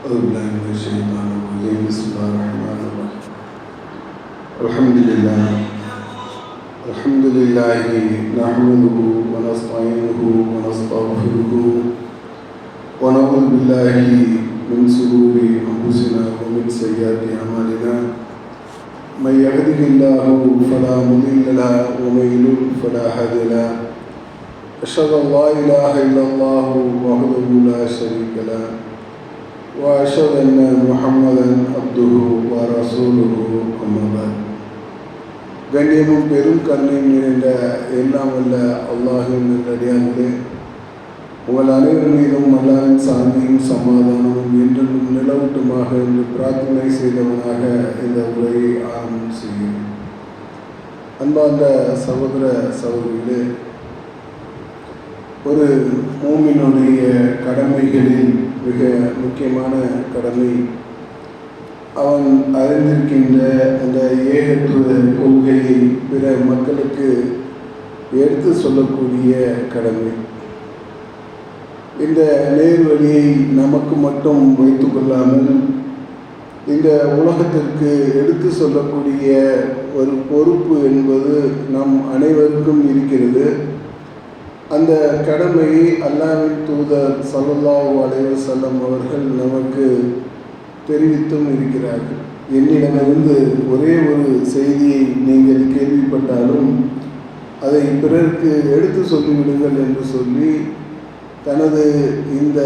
بسم الله الرحمن الرحيم الحمد لله الحمد لله نحمده ونستعينه ونستغفره ونعوذ بالله من شرور أنفسنا ومن سيئات أعمالنا. من يهده الله فلا مضل له ومن يضلل فلا هادي له. أشهد أن لا إله إلا الله وحده لا شريك له. وأشهد أن محمدا عبده ورسوله أما بعد கண்ணியமும் பெரும் கருணையும் நிறைந்த எல்லாம் வல்ல அல்லாஹின் நல்லடியார்களே உங்கள் அனைவர் மீதும் அல்லாவின் சாந்தியும் சமாதானமும் என்றும் நிலவட்டுமாக என்று பிரார்த்தனை செய்தவனாக இந்த உரையை ஆரம்பம் செய்கிறேன் அன்பார்ந்த சகோதர சகோதரிகளே ஒரு மூமினுடைய கடமைகளில் மிக முக்கியமான கடமை. அவன் அறிந்திருக்கின்ற அந்த ஏகத்துவ கொள்கையை பிற மக்களுக்கு எடுத்து சொல்லக்கூடிய கடமை. இந்த நேர்வழியை நமக்கு மட்டும் வைத்து கொள்ளாமல் இந்த உலகத்திற்கு எடுத்து சொல்லக்கூடிய ஒரு பொறுப்பு என்பது நம் அனைவருக்கும் இருக்கிறது. அந்த கடமையை அல்லாவின் தூதர் சல்லல்லாஹு அலைஹி வஸல்லம் அவர்கள் நமக்கு தெரிவித்தும் இருக்கிறார்கள். என்னிடமிருந்து ஒரே ஒரு செய்தியை நீங்கள் கேள்விப்பட்டாலும் அதை பிறருக்கு எடுத்து சொல்லிவிடுங்கள் என்று சொல்லி தனது இந்த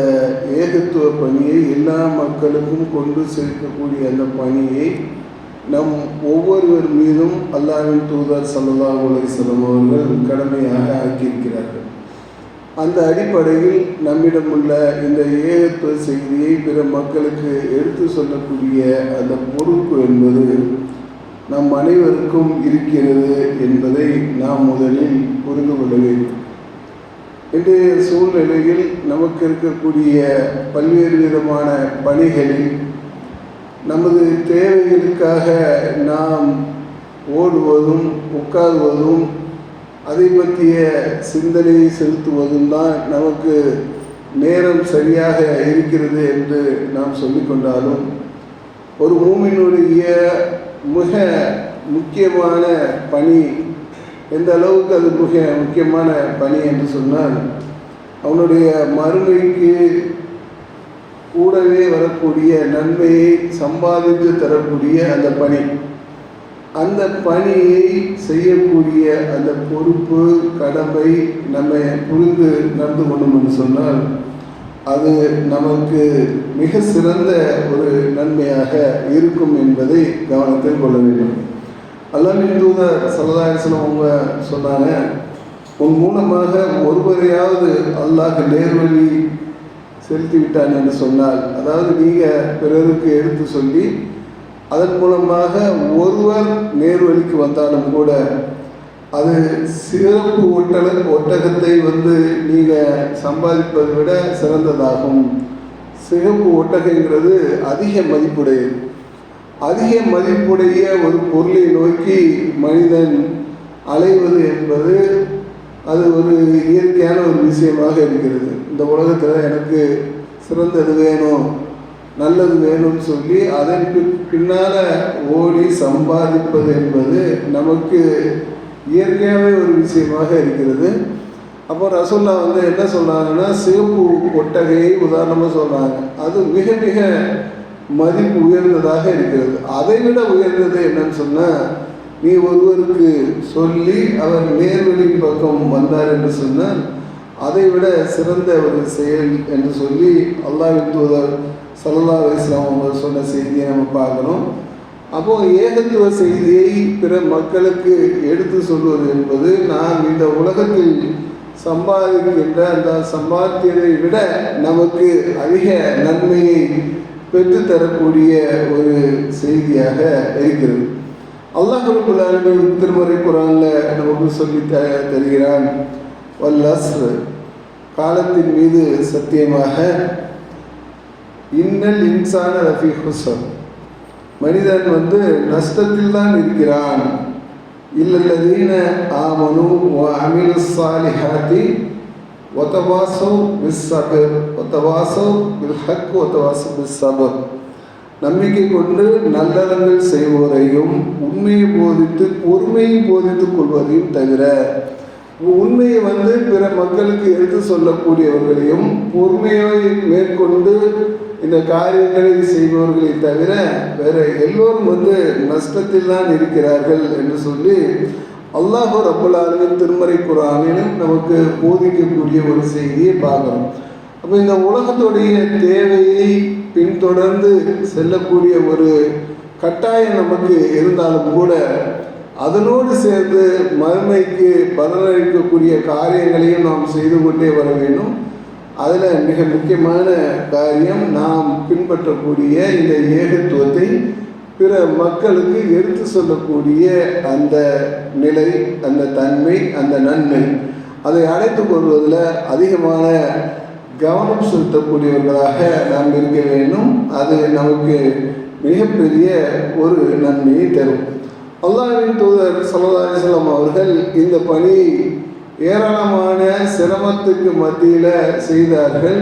ஏகத்துவ பணியை எல்லா மக்களுக்கும் கொண்டு சேர்க்கக்கூடிய அந்த பணியை நம் ஒவ்வொருவர் மீதும் அல்லாவின் தூதர் சல்லா அலைஹி செல்லும் அவர்கள் கடமையாக ஆக்கியிருக்கிறார்கள். அந்த அடிப்படையில் நம்மிடம் உள்ள இந்த ஏகத்துவ செய்தியை பிற மக்களுக்கு எடுத்து சொல்லக்கூடிய அந்த பொறுப்பு என்பது நம் அனைவருக்கும் இருக்கிறது என்பதை நாம் முதலில் புரிந்து கொள்ள வேண்டும். இன்றைய சூழ்நிலையில் நமக்கு இருக்கக்கூடிய பல்வேறு விதமான பணிகளில் நமது தேவைகளுக்காக நாம் ஓடுவதும் உட்காருவதும் அதை பற்றிய சிந்தனையை செலுத்துவதும் தான் நமக்கு நேரம் சரியாக இருக்கிறது என்று நாம் சொல்லிக்கொண்டாலும் ஒரு மூமினுடைய மிக முக்கியமான பணி எந்த அளவுக்கு அது மிக முக்கியமான பணி என்று சொன்னால் அவனுடைய மறுமைக்கு கூடவே வரக்கூடிய நன்மையை சம்பாதித்து தரக்கூடிய அந்த பணி. அந்த பணியை செய்யக்கூடிய அந்த பொறுப்பு கடமை நம்ம புரிந்து நடந்து கொண்டோம் என்று சொன்னால் அது நமக்கு மிக சிறந்த ஒரு நன்மையாக இருக்கும் என்பதை கவனத்தில் கொள்ள வேண்டும். அல்லாமின் தூதர் சல்லதாசனம் அவங்க சொன்னாங்க உன் மூலமாக ஒருவரையாவது அல்லாஹ் நேர்வழி செலுத்தி விட்டான் என்று சொன்னால் அதாவது நீங்கள் பிறருக்கு எடுத்து சொல்லி அதன் மூலமாக ஒருவர் நேர்வழிக்கு வந்தாலும் கூட அது சிறப்பு ஒட்டக ஒட்டகத்தை வந்து நீங்கள் சம்பாதிப்பதை விட சிறந்ததாகும். சிறப்பு ஒட்டகங்கிறது அதிக மதிப்புடையது அதிக மதிப்புடைய ஒரு பொருளை நோக்கி மனிதன் அலைவது என்பது அது ஒரு இயற்கையான ஒரு விஷயமாக இருக்கிறது. இந்த உலகத்தில் எனக்கு சிறந்தது வேணும். நல்லது வேணும்னு சொல்லி அதன் பின்னால் ஓடி சம்பாதிப்பது என்பது நமக்கு இயற்கையாகவே ஒரு விஷயமாக இருக்கிறது. அப்போ ரசோல்லா வந்து என்ன சொல்கிறாங்கன்னா சிவப்பு ஒட்டகையை உதாரணமாக சொல்கிறாங்க அது மிக மிக மதிப்பு உயர்ந்ததாக இருக்கிறது. அதை விட உயர்ந்தது என்னன்னு சொன்னால் நீ ஒருவருக்கு சொல்லி அவர் நேர்வழியின் பக்கம் வந்தார் என்று சொன்னால் அதை விட சிறந்த ஒரு செயல் என்று சொல்லி அல்லாவின் தூதர் சல்லா அலிஸ்லாம் அவங்க சொன்ன செய்தியை நம்ம பார்க்கணும். அப்போது ஏகத்துவ செய்தியை பிற மக்களுக்கு எடுத்து சொல்வது என்பது நாம் இந்த உலகத்தில் சம்பாதிக்கின்ற அந்த சம்பாத்தியதை விட நமக்கு அதிக நன்மையை பெற்றுத்தரக்கூடிய ஒரு செய்தியாக இருக்கிறது. அல்லாஹ் ரபுல்லாலுமே திருமறை குரானில் நமக்கு சொல்லி த தருகிறான் வல்லஸ் காலத்தின் மீது சத்தியமாக இன்னல் இன்சான ரஃபி ஹுசன் மனிதன் வந்து நஷ்டத்தில் தான் இருக்கிறான். இல்லல்லதீன ஆமனு அமிலு சாலிஹாதி ஒத்தவாசோ பிஸ் சபர் ஒத்தவாசோ பில் ஹக் ஒத்தவாசோ மிஸ் சபர் நம்பிக்கை கொண்டு நல்லறங்கள் செய்வோரையும் உண்மையை போதித்து பொறுமையை போதித்துக் கொள்வதையும் தவிர உண்மையை வந்து பிற மக்களுக்கு எடுத்து சொல்லக்கூடியவர்களையும் பொறுமையை மேற்கொண்டு இந்த காரியங்களை செய்பவர்களை தவிர வேற எல்லோரும் வந்து நஷ்டத்தில் தான் இருக்கிறார்கள் என்று சொல்லி அல்லாஹு ரப்புல் திருமறை குரானிலும் நமக்கு போதிக்கக்கூடிய ஒரு செய்தியை பார்க்கணும். அப்போ இந்த உலகத்துடைய தேவையை பின்தொடர்ந்து செல்லக்கூடிய ஒரு கட்டாயம் நமக்கு இருந்தாலும் கூட அதனோடு சேர்ந்து மறுமைக்கு பலனளிக்கக்கூடிய காரியங்களையும் நாம் செய்து கொண்டே வர வேண்டும். அதில் மிக முக்கியமான காரியம் நாம் பின்பற்றக்கூடிய இந்த ஏகத்துவத்தை பிற மக்களுக்கு எடுத்து சொல்லக்கூடிய அந்த நிலை அந்த தன்மை அந்த நன்மை. அதை அழைத்து கொள்வதில் அதிகமான கவனம் செலுத்தக்கூடியவர்களாக நாம் இருக்க வேண்டும். அது நமக்கு மிகப்பெரிய ஒரு நன்மையை தரும். அல்லாவின் தூதர் சல்லல்லாஹு அலைஹி அவர்கள் இந்த பணி ஏராளமான சிரமத்துக்கு மத்தியில் செய்தார்கள்.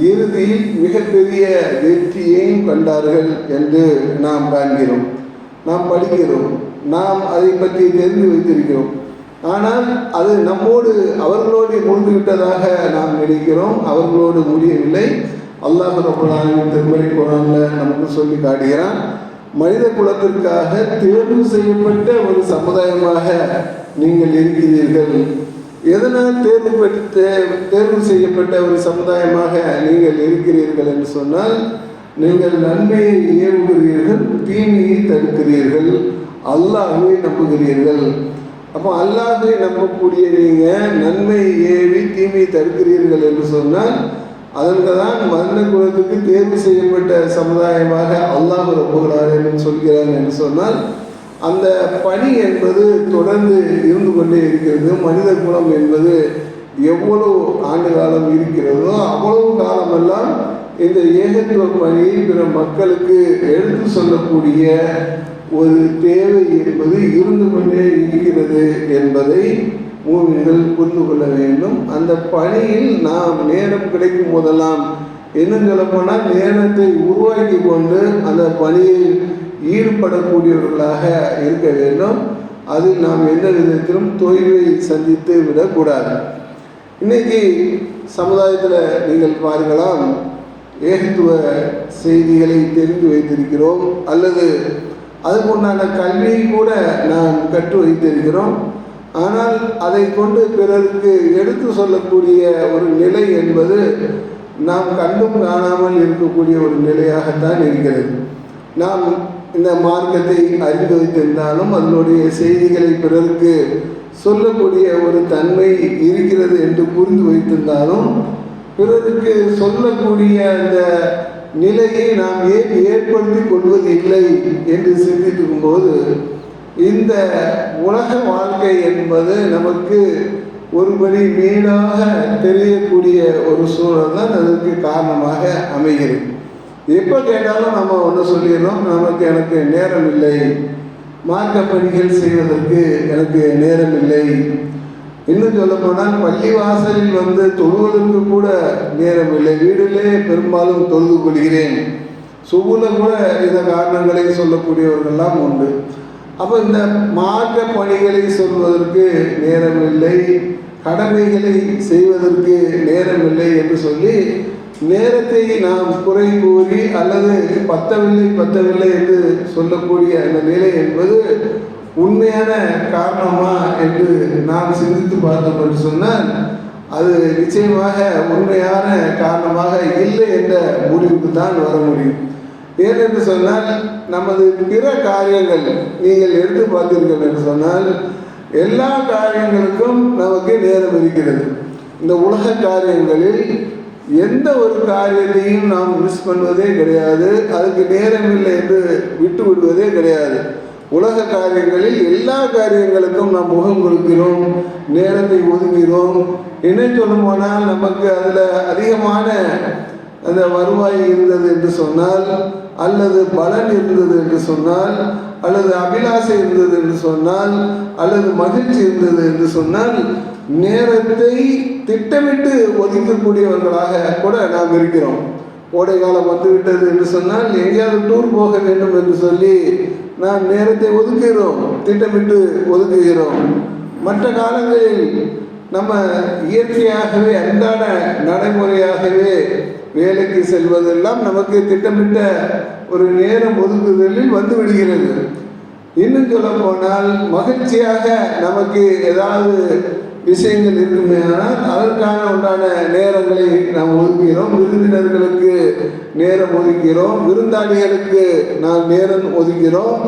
இறுதியில் மிகப்பெரிய வெற்றியையும் கண்டார்கள் என்று நாம் காண்கிறோம். நாம் படிக்கிறோம். நாம் அதை பற்றி தெரிந்து வைத்திருக்கிறோம். ஆனால் அது நம்மோடு அவர்களோடு முடிந்து விட்டதாக நாம் நினைக்கிறோம். அவர்களோடு முடியவில்லை. அல்லாஹ் ரபுல்லாவின் திருமறை குரானில் நமக்கு சொல்லி காட்டுகிறான். மனித குலத்திற்காக தேர்வு செய்யப்பட்ட ஒரு சமுதாயமாக நீங்கள் இருக்கிறீர்கள். எதனால் தேர்வு பெற்று தேர்வு செய்யப்பட்ட ஒரு சமுதாயமாக நீங்கள் இருக்கிறீர்கள் என்று சொன்னால் நீங்கள் நன்மையை ஏவுகிறீர்கள் தீமையை தடுக்கிறீர்கள் அல்லாஹுவை நம்புகிறீர்கள். அப்போ அல்லாஹுவை நம்பக்கூடிய நீங்கள் நன்மையை ஏவி தீமையை தடுக்கிறீர்கள் என்று சொன்னால் அதற்கு தான் மனித குலத்துக்கு தேர்வு செய்யப்பட்ட சமுதாயமாக அல்லாஹ் ரப்புகிறார் என்று சொல்கிறார் என்று சொன்னால் அந்த பணி என்பது தொடர்ந்து இருந்து கொண்டே இருக்கிறது. மனித குலம் என்பது எவ்வளவு ஆண்டு காலம் இருக்கிறதோ அவ்வளவு காலமெல்லாம் இந்த ஏகத்துவ பணி பிற மக்களுக்கு எடுத்து சொல்லக்கூடிய ஒரு தேவை என்பது இருந்து கொண்டே இருக்கிறது என்பதை மூவிகள் புரிந்து கொள்ள வேண்டும். அந்த பணியில் நாம் நேரம் கிடைக்கும் போதெல்லாம் இன்னும் சொல்லப்போனால் நேரத்தை உருவாக்கி கொண்டு அந்த பணியில் ஈடுபடக்கூடியவர்களாக இருக்க வேண்டும். அதில் நாம் எந்த விதத்திலும் தொய்வை சந்தித்து விடக்கூடாது. இன்னைக்கு சமுதாயத்தில் நீங்கள் பாருங்களாம் ஏகத்துவ செய்திகளை தெரிந்து வைத்திருக்கிறோம் அல்லது அதுக்குண்டான கல்வியை கூட நாம் கற்று வைத்திருக்கிறோம். ஆனால் அதை கொண்டு பிறருக்கு எடுத்து சொல்லக்கூடிய ஒரு நிலை என்பது நாம் கண்டும் காணாமல் இருக்கக்கூடிய ஒரு நிலையாகத்தான் இருக்கிறது. நாம் இந்த மார்க்கத்தை அறிந்து வைத்திருந்தாலும் அதனுடைய செய்திகளை பிறருக்கு சொல்லக்கூடிய ஒரு தன்மை இருக்கிறது என்று புரிந்து வைத்திருந்தாலும் பிறருக்கு சொல்லக்கூடிய அந்த நிலையை நாம் ஏன் ஏற்படுத்தி கொள்வது இல்லை என்று சிந்தித்துக்கும் போது இந்த உலக வாழ்க்கை என்பது நமக்கு ஒருபடி வீணாக தெரியக்கூடிய ஒரு சூழல் தான் அதற்கு காரணமாக அமைகிறது. எப்போ கேட்டாலும் நம்ம ஒன்று சொல்லிடுறோம் நமக்கு எனக்கு நேரம் இல்லை. மார்க்க பணிகள் செய்வதற்கு எனக்கு நேரம் இல்லை. இன்னும் சொல்ல போனால் பள்ளி வாசலில் வந்து தொழுவதற்கு கூட நேரம் இல்லை. வீடுலே பெரும்பாலும் தொழுது கொள்கிறேன். சுகுல கூட இந்த காரணங்களை சொல்லக்கூடியவர்கள்லாம் உண்டு. அப்போ இந்த மார்க்க பணிகளை சொல்வதற்கு நேரம் இல்லை. கடமைகளை செய்வதற்கு நேரம் இல்லை என்று சொல்லி நேரத்தை நாம் குறை கூறி அல்லது பத்தவில்லை பத்தவில்லை என்று சொல்லக்கூடிய அந்த நிலை என்பது உண்மையான காரணமா என்று நாம் சிந்தித்து பார்த்தோம் என்று சொன்னால் அது நிச்சயமாக உண்மையான காரணமாக இல்லை என்ற முடிவுக்கு தான் வர முடியும். ஏனென்று சொன்னால் நமது பிற காரியங்கள் நீங்கள் எடுத்து பார்த்தீர்கள் என்று சொன்னால் எல்லா காரியங்களுக்கும் நமக்கு நேரம் இருக்கிறது. இந்த உலக காரியங்களில் எந்த ஒரு காரியத்தையும் நாம் மிஸ் பண்ணுவதே கிடையாது. அதுக்கு நேரம் இல்லை என்று விட்டு விடுவதே கிடையாது. உலக காரியங்களில் எல்லா காரியங்களுக்கும் நாம் முகம் கொடுக்கிறோம் நேரத்தை ஒதுக்கிறோம். என்ன சொல்ல போனால் நமக்கு அதில் அதிகமான அந்த வருவாய் இருந்தது என்று சொன்னால் அல்லது பலன் இருந்தது என்று சொன்னால் அல்லது அபிலாசை இருந்தது என்று சொன்னால் அல்லது மகிழ்ச்சி இருந்தது என்று சொன்னால் நேரத்தை திட்டமிட்டு ஒதுக்கக்கூடியவர்களாக கூட நாம் இருக்கிறோம். கோடை காலம் வந்துவிட்டது என்று சொன்னால் எங்கேயாவது டூர் போக வேண்டும் என்று சொல்லி நாம் நேரத்தை ஒதுக்குகிறோம் திட்டமிட்டு ஒதுக்குகிறோம். மற்ற காலங்களில் நம்ம இயற்கையாகவே அன்றாட நடைமுறையாகவே வேலைக்கு செல்வதெல்லாம் நமக்கு திட்டமிட்ட ஒரு நேரம் ஒதுக்குதலில் வந்து விடுகிறது. இன்னும் சொல்ல போனால் மகிழ்ச்சியாக நமக்கு ஏதாவது விஷயங்கள் இருக்குமே ஆனால் அதற்கான உண்டான நேரங்களை நாம் ஒதுக்கிறோம் விருந்தினர்களுக்கு நேரம் ஒதுக்கிறோம் விருந்தாளிகளுக்கு நாம் நேரம் ஒதுக்கிறோம்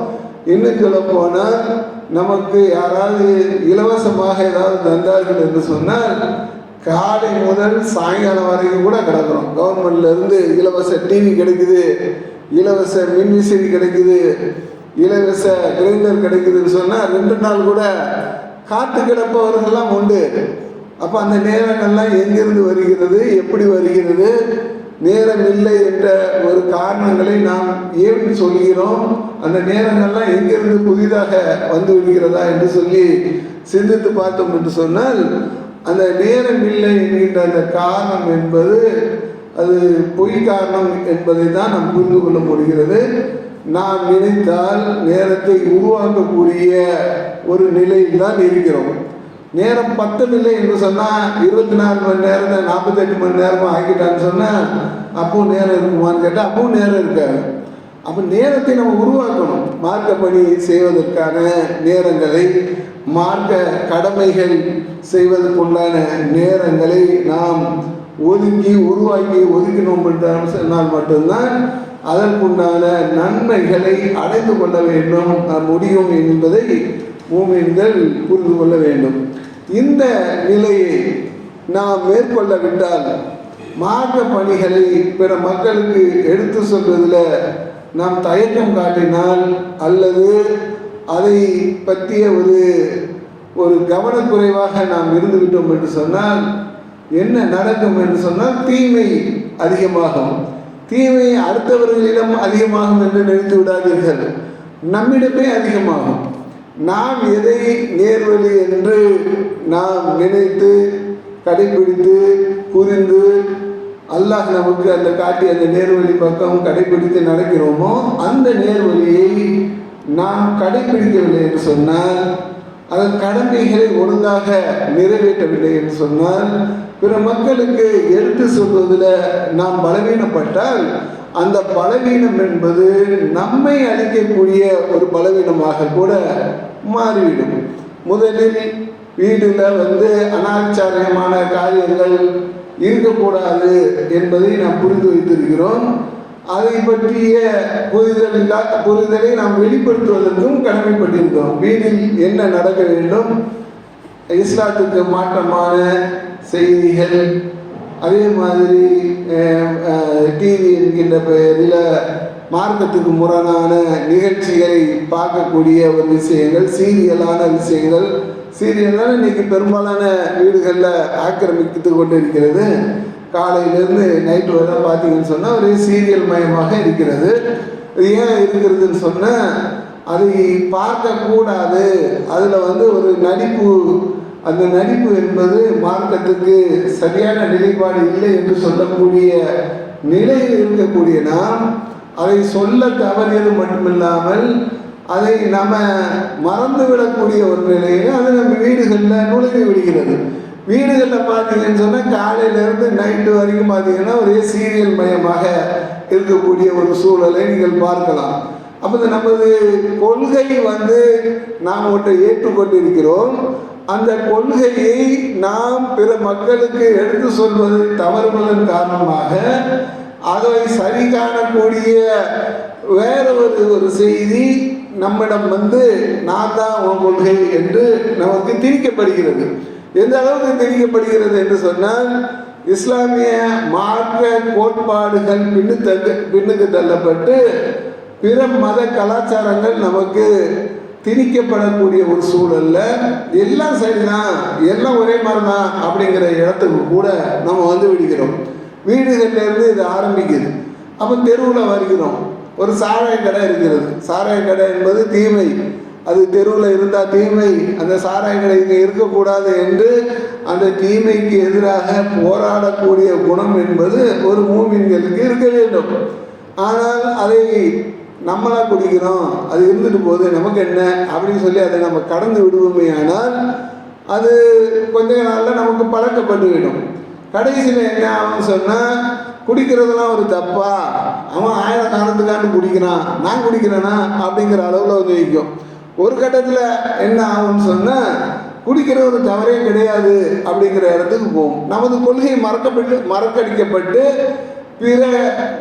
இன்னும் சொல்ல போனால் நமக்கு யாராவது இலவசமாக ஏதாவது தந்தார்கள் என்று சொன்னால் காலை முதல் சாயங்காலம் வரைக்கும் கூட கிடக்கிறோம். கவர்மெண்ட்ல இருந்து இலவச டிவி கிடைக்குது இலவச மின்விசிறி கிடைக்குது இலவச கிரைண்டர் கிடைக்குதுன்னு சொன்னால் ரெண்டு நாள் கூட காத்து கிடப்பவர்கள்லாம் உண்டு. அப்போ அந்த நேரங்கள்லாம் எங்கிருந்து வருகிறது? எப்படி வருகிறது? நேரம் இல்லை என்ற ஒரு காரணங்களை நாம் ஏன் சொல்கிறோம்? அந்த நேரங்கள்லாம் எங்கிருந்து புதிதாக வந்து விடுகிறதா என்று சொல்லி சிந்தித்து பார்த்தோம் என்று சொன்னால் அந்த நேரம் இல்லை என்கின்ற அந்த காரணம் என்பது அது பொய் காரணம் என்பதை தான் நாம் புரிந்து கொள்ள முடிகிறது. நாம் நினைத்தால் நேரத்தை உருவாக்கக்கூடிய ஒரு நிலையில் தான் இருக்கிறோம். நேரம் பத்தவில்லை என்று சொன்னால் இருபத்தி நாலு மணி நேரம் நாற்பத்தெட்டு மணி நேரமாக ஆக்கிட்டான்னு சொன்னால் அப்பவும் நேரம் இருக்குமான்னு கேட்டால் அப்பவும் நேரம் இருக்காது. அப்போ நேரத்தை நம்ம உருவாக்கணும். மார்க்க செய்வதற்கான நேரங்களை மார்க்க கடமைகள் செய்வதற்குண்டான நேரங்களை நாம் ஒதுக்கி உருவாக்கி ஒதுக்கினோம் சொன்னால் மட்டும்தான் அதற்குண்டான நன்மைகளை அடைந்து கொள்ள வேண்டும் முடியும் என்பதை மூமின்கள் புரிந்து கொள்ள வேண்டும். இந்த நிலையை நாம் மேற்கொள்ளவிட்டால் மாற்ற பணிகளை பிற மக்களுக்கு எடுத்து சொல்வதில் நாம் தயக்கம் காட்டினால் அல்லது அதை பற்றிய ஒரு ஒரு கவனக்குறைவாக நாம் இருந்துவிட்டோம் என்று சொன்னால் என்ன நடக்கும் என்று சொன்னால் தீமை அதிகமாகும். தீமை அடுத்தவர்களிடம் அதிகமாகும் என்று நினைத்து விடாதீர்கள். நம்மிடமே அதிகமாகும். நாம் எதை நேர்வழி என்று நாம் நினைத்து கடைபிடித்து புரிந்து அல்லாஹ் நமக்கு அந்த காட்டி அந்த நேர்வழி பக்கம் கடைபிடித்து நடக்கிறோமோ அந்த நேர்வழியை நாம் கடைபிடிக்கவில்லை என்று சொன்னால் அதன் கடமைகளை ஒழுங்காக நிறைவேற்றவில்லை என்று சொன்னால் பிற மக்களுக்கு எடுத்து சொல்வதில் நாம் பலவீனப்பட்டால் அந்த பலவீனம் என்பது நம்மை அழிக்கக்கூடிய ஒரு பலவீனமாக கூட மாறிவிடும். முதலில் வீட்டில் வந்து அனாச்சாரியமான காரியங்கள் இருக்கக்கூடாது என்பதை நாம் புரிந்து வைத்திருக்கிறோம். அதை பற்றிய புரிதல் இல்லாத புரிதலை நாம் வெளிப்படுத்துவதற்கும் கடமைப்பட்டிருக்கிறோம் வீட்டில் என்ன நடக்க வேண்டும்? இஸ்லாத்துக்கு மாற்றமான செய்திகள் அதே மாதிரி டிவி என்கின்ற பெயரில் மார்க்கத்துக்கு முரணான நிகழ்ச்சிகளை பார்க்கக்கூடிய ஒரு விஷயங்கள் சீரியலான விஷயங்கள். சீரியல்னால் இன்னைக்கு பெரும்பாலான வீடுகளில் ஆக்கிரமித்து கொண்டு இருக்கிறது காலையிலேருந்து நைட்டு வரை பார்த்தீங்கன்னு சொன்னால் ஒரு சீரியல் மயமாக இருக்கிறது. இது ஏன் இருக்கிறதுன்னு சொன்னால் அதை பார்க்கக்கூடாது. அதில் வந்து ஒரு நடிப்பு அந்த நடிப்பு என்பது மார்க்கத்துக்கு சரியான நிலைப்பாடு இல்லை என்று சொல்லக்கூடிய நிலையில் இருக்கக்கூடிய நாம் அதை சொல்ல தவறியது மட்டுமில்லாமல் அதை நம்ம மறந்துவிடக்கூடிய ஒரு நிலையில் அது நம்ம வீடுகளில் நுழைந்து விடுகிறது. வீடுகளில் பார்த்தீங்கன்னு சொன்னால் காலையிலேருந்து நைட்டு வரைக்கும் பார்த்தீங்கன்னா ஒரே சீரியல் மயமாக இருக்கக்கூடிய ஒரு சூழலை நீங்கள் பார்க்கலாம். அப்போ இந்த நமது கொள்கை வந்து நாம் ஒன்றை ஏற்றுக்கொண்டிருக்கிறோம். அந்த கொள்கையை நாம் பிற மக்களுக்கு எடுத்து சொல்வது தவறுவதன் காரணமாக அதை சரி காணக்கூடிய வேற ஒரு ஒரு செய்தி நம்மிடம் வந்து நான் தான் உன் கொள்கை என்று நமக்கு திணிக்கப்படுகிறது. எந்த அளவுக்கு திணிக்கப்படுகிறது என்று சொன்னால் இஸ்லாமிய மார்க்க கோட்பாடுகள் பின்னு தள்ளு பின்னுக்கு தள்ளப்பட்டு பிற மத கலாச்சாரங்கள் நமக்கு திணிக்கப்படக்கூடிய ஒரு சூழல்ல எல்லாம் சரிதான் எல்லாம் ஒரே மாதிரி தான் அப்படிங்கிற இடத்துக்கு கூட நம்ம வந்து விடுகிறோம். வீடுகள்லேருந்து இது ஆரம்பிக்குது. அப்போ தெருவில் வருகிறோம். ஒரு சாராய கடை இருக்கிறது. சாராய கடை என்பது தீமை. அது தெருவில் இருந்தால் தீமை. அந்த சாராய கடை இங்கே இருக்கக்கூடாது என்று அந்த தீமைக்கு எதிராக போராடக்கூடிய குணம் என்பது ஒரு மூமின்களுக்கு இருக்க வேண்டும். ஆனால் அதை நம்மளாக குடிக்கிறோம் அது இருந்துட்டு போகுது நமக்கு என்ன? அப்படின்னு சொல்லி அதை நம்ம கடந்து விடுவோமே ஆனால் அது கொஞ்ச நாளில் நமக்கு பழக்கப்பட்டுவிடும் கடைசியில் என்ன ஆகும்னு சொன்னால் குடிக்கிறதுலாம் ஒரு தப்பா? அவன் ஆயிரம் காலத்துக்காண்டு குடிக்கிறான் நான் குடிக்கிறேனா? அப்படிங்கிற அளவில் வந்து வைக்கும் ஒரு கட்டத்தில் என்ன ஆகும்னு சொன்னால் குடிக்கிற ஒரு தவறே கிடையாது அப்படிங்கிற இடத்துக்கு போகும். நமது கொள்கை மறக்கப்பட்டு மறக்கடிக்கப்பட்டு பிற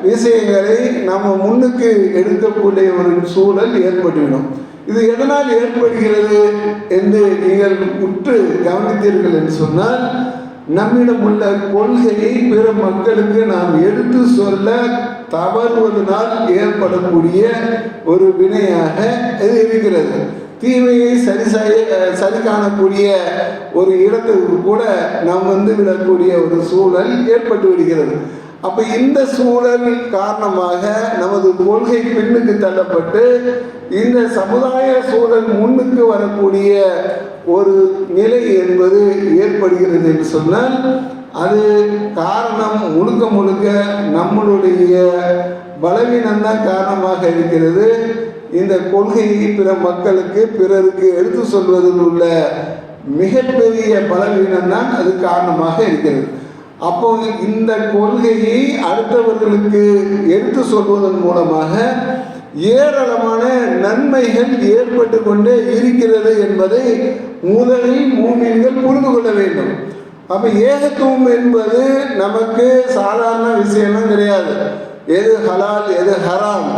விஷயங்களை நம்ம முன்னுக்கு எடுக்கக்கூடிய ஒரு சூழல் ஏற்பட்டுவிடும். இது எதனால் ஏற்படுகிறது என்று நீங்கள் உற்று கவனித்தீர்கள் என்று சொன்னால் நம்மிடம் உள்ள கொள்கையை பிற மக்களுக்கு நாம் எடுத்து சொல்ல தவறுவதனால் ஏற்படக்கூடிய ஒரு வினையாக இது இருக்கிறது. தீமையை சரி செய்ய சரி காணக்கூடிய ஒரு இடத்துக்கு கூட நாம் வந்து விடக்கூடிய ஒரு சூழல் ஏற்பட்டு விடுகிறது அப்ப இந்த சூழல் காரணமாக நமது கொள்கை பின்னுக்கு தள்ளப்பட்டு இந்த சமுதாய சூழல் முன்னுக்கு வரக்கூடிய ஒரு நிலை என்பது ஏற்படுகிறது என்று சொன்னால் அது காரணம் முழுக்க முழுக்க நம்மளுடைய பலவீனம்தான் காரணமாக இருக்கிறது. இந்த கொள்கையை பிற மக்களுக்கு பிறருக்கு எடுத்து சொல்வதில் உள்ள மிகப்பெரிய பலவீனம் தான் அது காரணமாக இருக்கிறது. அப்போ இந்த கொள்கையை அடுத்தவர்களுக்கு எடுத்து சொல்வதன் மூலமாக ஏராளமான நன்மைகள் ஏற்பட்டு கொண்டே இருக்கிறது என்பதை முதலில் மூமின்கள் புரிந்து கொள்ள வேண்டும். அப்போ ஏகத்துவம் என்பது நமக்கு சாதாரண விஷயம்லாம் கிடையாது. எது ஹலால் எது ஹராம்.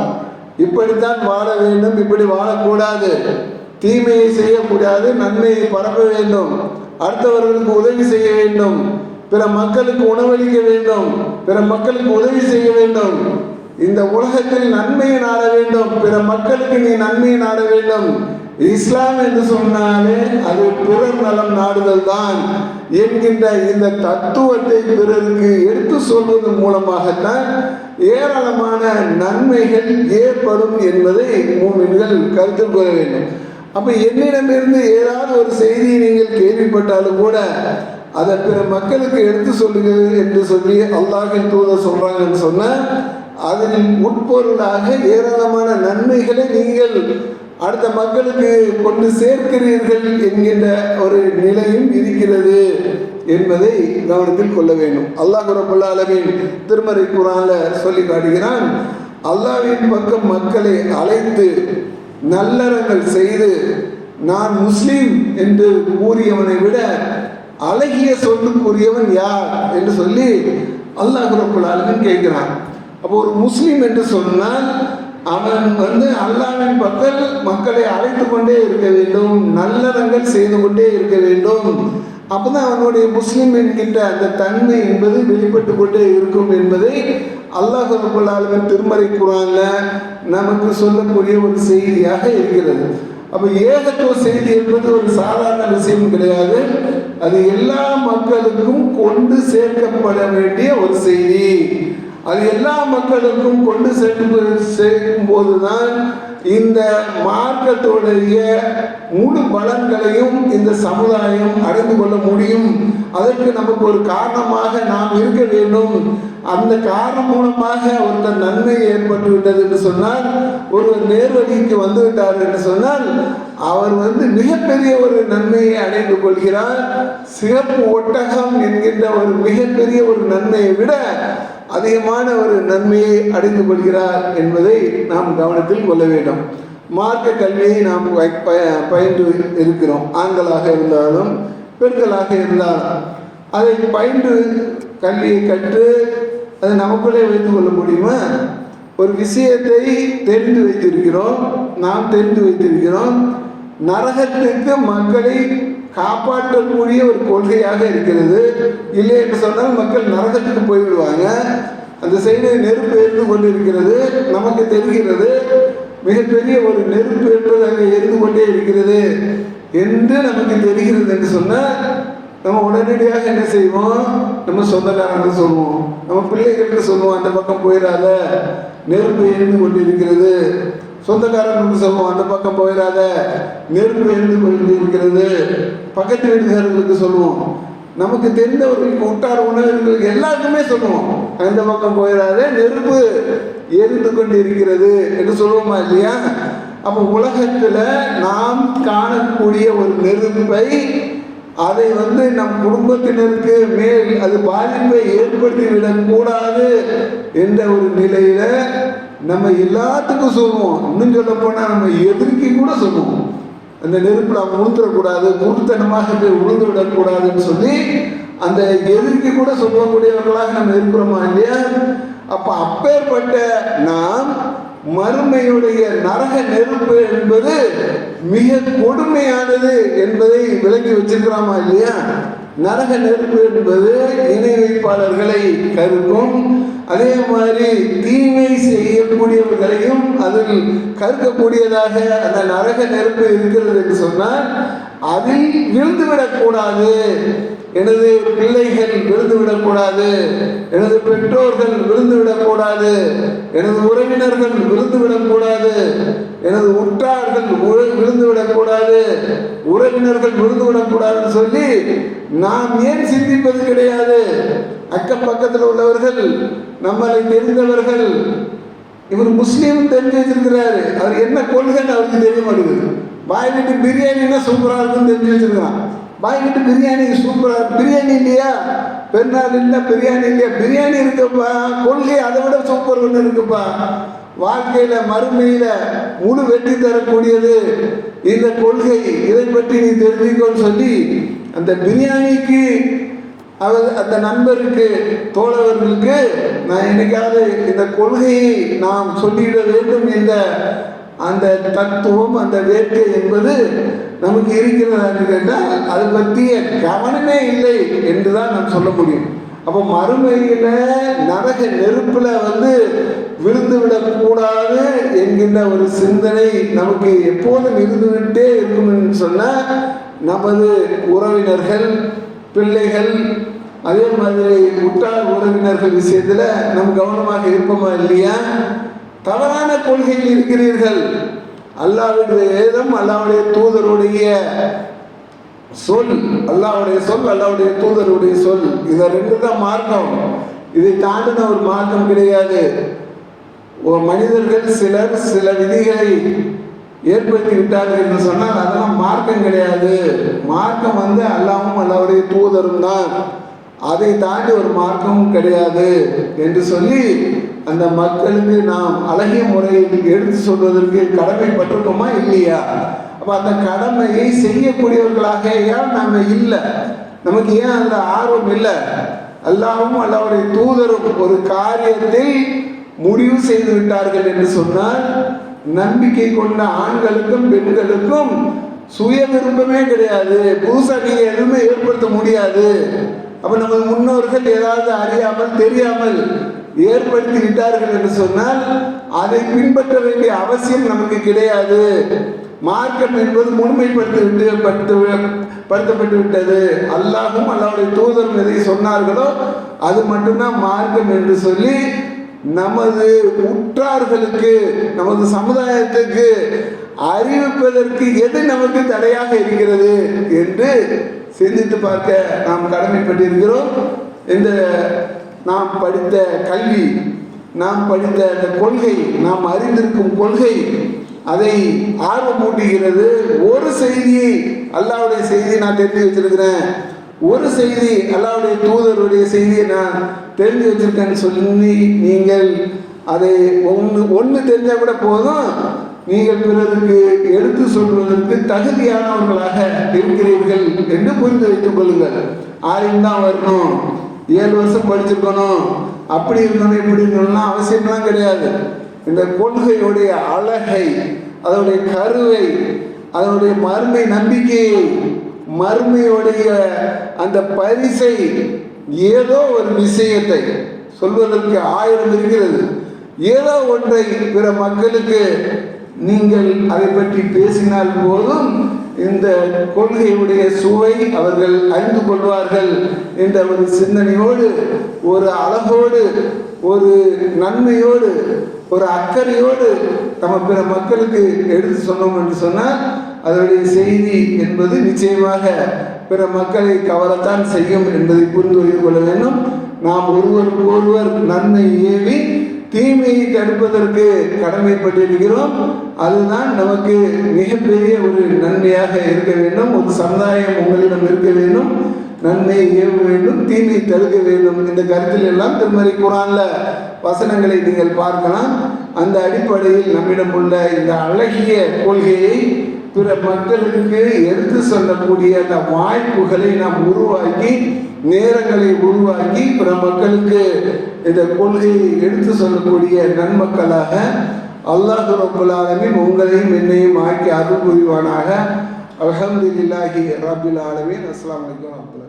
இப்படித்தான் வாழ வேண்டும் இப்படி வாழக்கூடாது. தீமையை செய்யக்கூடாது நன்மையை பரப்ப வேண்டும். அடுத்தவர்களுக்கு உதவி செய்ய வேண்டும். பிற மக்களுக்கு உணவளிக்க வேண்டும் பிற மக்களுக்கு உதவி செய்ய வேண்டும். இந்த உலகத்தில் நன்மையை நாட வேண்டும் பிற மக்களுக்கு நீ நன்மையை நாட வேண்டும். இஸ்லாம் என்று சொன்னாலே அது பிறர் நலம் நாடுதல் தான் என்கின்ற இந்த தத்துவத்தை பிறருக்கு எடுத்து சொல்வதன் மூலமாகத்தான் ஏராளமான நன்மைகள் ஏற்படும் என்பதை மூமின்கள் கருத்தில் கொள்ள வேண்டும். அப்ப என்னிடமிருந்து ஏதாவது ஒரு செய்தியை நீங்கள் கேள்விப்பட்டாலும் கூட அதை பிற மக்களுக்கு எடுத்து சொல்லுங்கள் என்று சொல்லி அல்லாஹின் தூதர் சொல்றாங்கன்னு சொன்ன அதில் உட்பொருளாக ஏராளமான நன்மைகளை நீங்கள் அடுத்த மக்களுக்கு கொண்டு சேர்க்கிறீர்கள் என்கின்ற ஒரு நிலையும் இருக்கிறது என்பதை கவனத்தில் கொள்ள வேண்டும். அல்லாஹ் ரபுல்லா அலமின் திருமறை குரான்ல சொல்லி காட்டுகிறான் அல்லாவின் பக்கம் மக்களை அழைத்து நல்லறங்கள் செய்து நான் முஸ்லீம் என்று கூறியவனை விட அழகிய சொல்லுக்குரியவன் யார் என்று சொல்லி அல்லாஹ் ரபுல் கேட்கிறான். அப்போ ஒரு முஸ்லீம் என்று சொன்னால் அவன் வந்து அல்லாவின் பக்கம் மக்களை அழைத்து கொண்டே இருக்க வேண்டும் நல்லதங்கள் செய்து கொண்டே இருக்க வேண்டும். அப்போதான் அவனுடைய முஸ்லீம் என்கின்ற அந்த தன்மை என்பது வெளிப்பட்டு கொண்டே இருக்கும் என்பதை அல்லாஹ் ரபுல்லாலுமே திருமறை குரான்ல நமக்கு சொல்லக்கூடிய ஒரு செய்தியாக இருக்கிறது. அப்ப ஏகத்துவ செய்தி என்பது ஒரு சாதாரண விஷயம் கிடையாது. அது எல்லா மக்களுக்கும் கொண்டு சேர்க்கப்பட வேண்டிய ஒரு செய்தி. அது எல்லா மக்களுக்கும் கொண்டு சேர்க்கும் போதுதான் இந்த மார்க்கத்துடைய முழு பலன்களையும் இந்த சமுதாயம் அடைந்து கொள்ள முடியும். அதற்கு நமக்கு ஒரு காரணமாக நாம் இருக்க வேண்டும். அந்த காரணம் மூலமாக ஒருத்தர் நன்மை ஏற்பட்டு விட்டது என்று சொன்னால் ஒருவர் நேர்வழிக்கு வந்து விட்டார் என்று சொன்னால் அவர் வந்து மிகப்பெரிய ஒரு நன்மையை அடைந்து கொள்கிறார். சிறப்பு ஒட்டகம் என்கின்ற ஒரு மிகப்பெரிய ஒரு நன்மையை விட அதிகமான ஒரு நன்மையை அடைந்து கொள்கிறார் என்பதை நாம் கவனத்தில் கொள்ள வேண்டும். மார்க்க கல்வியை நாம் பயின்று இருக்கிறோம். ஆண்களாக இருந்தாலும் பெண்களாக இருந்தாலும் அதை பயின்று கல்வியை கற்று அதை நமக்குள்ளே வைத்துக் கொள்ள முடியுமா? ஒரு விஷயத்தை தெரிந்து வைத்திருக்கிறோம். நாம் தெரிந்து வைத்திருக்கிறோம். நரகத்துக்கு மக்களை காப்பாற்றக்கூடிய ஒரு கொள்கையாக இருக்கிறது. இல்லை என்று சொன்னால் மக்கள் நரகத்துக்கு போய்விடுவாங்க. அந்த சைடு நெருப்பு எரிந்து கொண்டிருக்கிறது. நமக்கு தெரிகிறது மிகப்பெரிய ஒரு நெருப்பு என்பது அங்கே எரிந்து கொண்டே இருக்கிறது என்று நமக்கு தெரிகிறது என்று சொன்னால் நம்ம உடனடியாக என்ன செய்வோம்? நம்ம சொந்தக்காரங்க சொல்லுவோம் நம்ம பிள்ளைகளுக்கு சொல்லுவோம் அந்த பக்கம் போயிடாத. நெருப்பு எரிந்து கொண்டிருக்கிறது. சொந்தக்காரன் சொந்தக்காரங்களுக்கு சொல்லுவோம் அந்த பக்கம் போயிடாத. நெருப்பு எழுந்து கொண்டு இருக்கிறது. பக்கத்து வீட்டுக்காரர்களுக்கு சொல்லுவோம். நமக்கு தெரிந்தவர்களுக்கு உட்டார உணவர்களுக்கு எல்லாருக்குமே சொல்லுவோம். அந்த பக்கம் போயிடாத நெருப்பு எரிந்து கொண்டு இருக்கிறது என்று சொல்லுவோமா இல்லையா? அப்போ உலகத்தில் நாம் காணக்கூடிய ஒரு நெருப்பை அதை வந்து நம் குடும்பத்தினருக்கு மேல் அது பாதிப்பை ஏற்படுத்தி விடக்கூடாது என்ற ஒரு நிலையில நம்ம எல்லாத்துக்கும் சொல்லுவோம். இன்னும் சொல்ல போனால் நம்ம எதிர்க்கு கூட சொல்லுவோம். அந்த நெருப்பில் அவன் உளுந்துடக்கூடாது குருத்தனமாக போய் உளுந்து விடக்கூடாதுன்னு சொல்லி அந்த எதிர்க்கு கூட சொல்லக்கூடியவர்களாக நம்ம இருக்கிறோமா இல்லையா? அப்போ அப்பேற்பட்ட நாம் மறுமையுடைய நரக நெருப்பு என்பது மிக கொடுமையானது என்பதை விளக்கி வச்சிருக்கிறோமா இல்லையா? நரக நெருப்பு என்பது இணை வைப்பாளர்களை கருக்கும். அதே மாதிரி தீமை செய்யக்கூடியவர்களையும் அதில் கருக்கக்கூடியதாக அந்த நரக நெருப்பு இருக்கிறது என்று சொன்னால் அதில் விழுந்து விடக்கூடாது எனது பிள்ளைகள் விழுந்து விடக்கூடாது எனது பெற்றோர்கள் விழுந்து விடக்கூடாது எனது உறவினர்கள் விழுந்து விடக்கூடாது எனது உற்றார்கள் உற- விழுந்து விடக்கூடாது உறவினர்கள் விழுந்து விடக்கூடாதுன்னு சொல்லி நாம் ஏன் சிந்திப்பது கிடையாது? அக்கம் பக்கத்தில் உள்ளவர்கள் நம்மளை தெரிந்தவர்கள் இவர் முஸ்லீம் தெரிஞ்சு வச்சிருக்கிறாரு. அவர் என்ன கொள்கைன்னு அவருக்கு தெரிய மாட்டேங்குது. பாய் வீட்டு பிரியாணின்னா சூப்பராக இருக்குன்னு தெரிஞ்சு வச்சிருக்கான் வாங்கிட்டு பிரியாணி சூப்பராக பிரியாணி இல்லையா? பெருநாள் இல்லை பிரியாணி இல்லையா? பிரியாணி இருக்குப்பா. கொள்கை அதை விட சூப்பர் ஒன்று இருக்குப்பா. வாழ்க்கையில மறுமையில முழு வெற்றி தரக்கூடியது இந்த கொள்கை. இதை பற்றி நீ தெரிஞ்சுக்கோன்னு சொல்லி அந்த பிரியாணிக்கு அவர் அந்த நண்பருக்கு தோழர்களுக்கு நான் என்னைக்காவது இந்த கொள்கையை நாம் சொல்லிட வேண்டும் என்ற அந்த தத்துவம் அந்த வேட்கை என்பது நமக்கு இருக்கிறதா கேட்டால் அதை பற்றிய கவனமே இல்லை என்று தான் நாம் சொல்ல முடியும். அப்போ மறுமையில நரக நெருப்பில் வந்து விழுந்து விடக்கூடாது என்கின்ற ஒரு சிந்தனை நமக்கு எப்போதும் இருந்துவிட்டே இருக்கும்னு சொன்னால் நமது உறவினர்கள் பிள்ளைகள் அதே மாதிரி உற்றார் உறவினர்கள் விஷயத்தில் நம் கவனமாக இருப்போமா இல்லையா? தவறான கொள்கையில் இருக்கிறீர்கள். அல்லாவுடைய வேதம் அல்லாவுடைய தூதருடைய சொல் அல்லாவுடைய சொல் அல்லாவுடைய தூதருடைய சொல். இதை ரெண்டு தான் மார்க்கம் இதை தாண்டின ஒரு மார்க்கம் கிடையாது. மனிதர்கள் சிலர் சில விதிகளை ஏற்படுத்தி விட்டார்கள் என்று சொன்னால் அதெல்லாம் மார்க்கம் கிடையாது. மார்க்கம் வந்து அல்லாவும் அல்லாவுடைய தூதரும் தான். அதை தாண்டி ஒரு மார்க்கமும் கிடையாது என்று சொல்லி அந்த மக்களுக்கு நாம் அழகிய முறையில் எடுத்து சொல்வதற்கு கடமைப்பட்டிருக்கோமா இல்லையா? அப்ப அந்த கடமையை செய்யக்கூடியவர்களாக ஏன் நாம இல்லை. நமக்கு ஏன் அந்த ஆர்வம் இல்லை? அல்லாவும் அல்லாவுடைய தூதரும் ஒரு காரியத்தை முடிவு செய்து விட்டார்கள் என்று சொன்னால் நம்பிக்கை கொண்ட ஆண்களுக்கும் பெண்களுக்கும் சுய விருப்பமே கிடையாது. புதுசாக நீங்கள் எதுவுமே ஏற்படுத்த முடியாது. அப்ப நமது முன்னோர்கள் ஏதாவது அறியாமல் தெரியாமல் ஏற்படுத்தி விட்டார்கள் என்று சொன்னால் அதை பின்பற்ற வேண்டிய அவசியம் நமக்கு கிடையாது. மார்க்கம் என்பது முழுமைப்படுத்தி விட்டு படுத்து படுத்தப்பட்டு விட்டது அல்லாஹும் அல்லாவுடைய தூதரும் எதை சொன்னார்களோ அது மட்டும்தான் மார்க்கம் என்று சொல்லி நமது உற்றார்களுக்கு நமது சமுதாயத்துக்கு அறிவிப்பதற்கு எது நமக்கு தடையாக இருக்கிறது என்று சிந்தித்து பார்க்க நாம் கடமைப்பட்டிருக்கிறோம். இந்த நாம் படித்த கல்வி நாம் படித்த அந்த கொள்கை நாம் அறிந்திருக்கும் கொள்கை அதை ஆர்வமூட்டுகிறது. ஒரு செய்தியை அல்லாவுடைய செய்தியை நான் தெரிஞ்சு வச்சிருக்கிறேன். ஒரு செய்தி அல்லாவுடைய தூதருடைய செய்தியை நான் தெரிஞ்சு வச்சிருக்கேன்னு சொல்லி நீங்கள் அதை ஒன்று ஒன்று தெரிஞ்சால் கூட போதும். நீங்கள் பிறருக்கு எடுத்து சொல்வதற்கு தகுதியானவர்களாக இருக்கிறீர்கள் என்று புரிந்து வைத்துக் கொள்ளுங்கள். ஆயும் தான் வரணும். ஏழு வருஷம் படிச்சிருக்கணும். அப்படி இருக்கணும் இப்படி இருக்கணும்லாம் அவசியம்லாம் கிடையாது. இந்த கொள்கையுடைய அழகை அதனுடைய கருவை அதனுடைய மறுமை நம்பிக்கையை மறுமையுடைய அந்த பரிசை ஏதோ ஒரு விஷயத்தை சொல்வதற்கு ஆயிரம் இருக்கிறது. ஏதோ ஒன்றை பிற மக்களுக்கு நீங்கள் அதை பற்றி பேசினால் போதும். இந்த கொள்கையுடைய சுவை அவர்கள் அறிந்து கொள்வார்கள் என்ற ஒரு சிந்தனையோடு ஒரு அழகோடு ஒரு நன்மையோடு ஒரு அக்கறையோடு நம்ம பிற மக்களுக்கு எடுத்து சொன்னோம் என்று சொன்னால் அதனுடைய செய்தி என்பது நிச்சயமாக பிற மக்களை கவரத்தான் செய்யும் என்பதை புரிந்து கொள்ள வேண்டும். நாம் ஒருவருக்கு ஒருவர் நன்மை ஏவி தீமையை தடுப்பதற்கு கடமைப்பட்டிருக்கிறோம். அதுதான் நமக்கு மிகப்பெரிய ஒரு நன்மையாக இருக்க வேண்டும். ஒரு சமுதாயம் உங்களிடம் இருக்க வேண்டும். நன்மை ஏவ வேண்டும். தீமை தடுக்க வேண்டும். இந்த கருத்தில் எல்லாம் திருமறை குரான்ல வசனங்களை நீங்கள் பார்க்கலாம். அந்த அடிப்படையில் நம்மிடம் உள்ள இந்த அழகிய கொள்கையை பிற மக்களுக்கு எடுத்து சொல்லக்கூடிய அந்த வாய்ப்புகளை நாம் உருவாக்கி நேரங்களை உருவாக்கி பிற மக்களுக்கு இந்த கொள்கையை எடுத்து சொல்லக்கூடிய நன்மக்களாக அல்லாஹ் ரபுல்லாலமின் உங்களையும் என்னையும் ஆக்கி அருள் புரிவானாக. அலமதுல்லாஹி ரபில் ஆலமீன். அஸ்ஸலாமு அலைக்கும்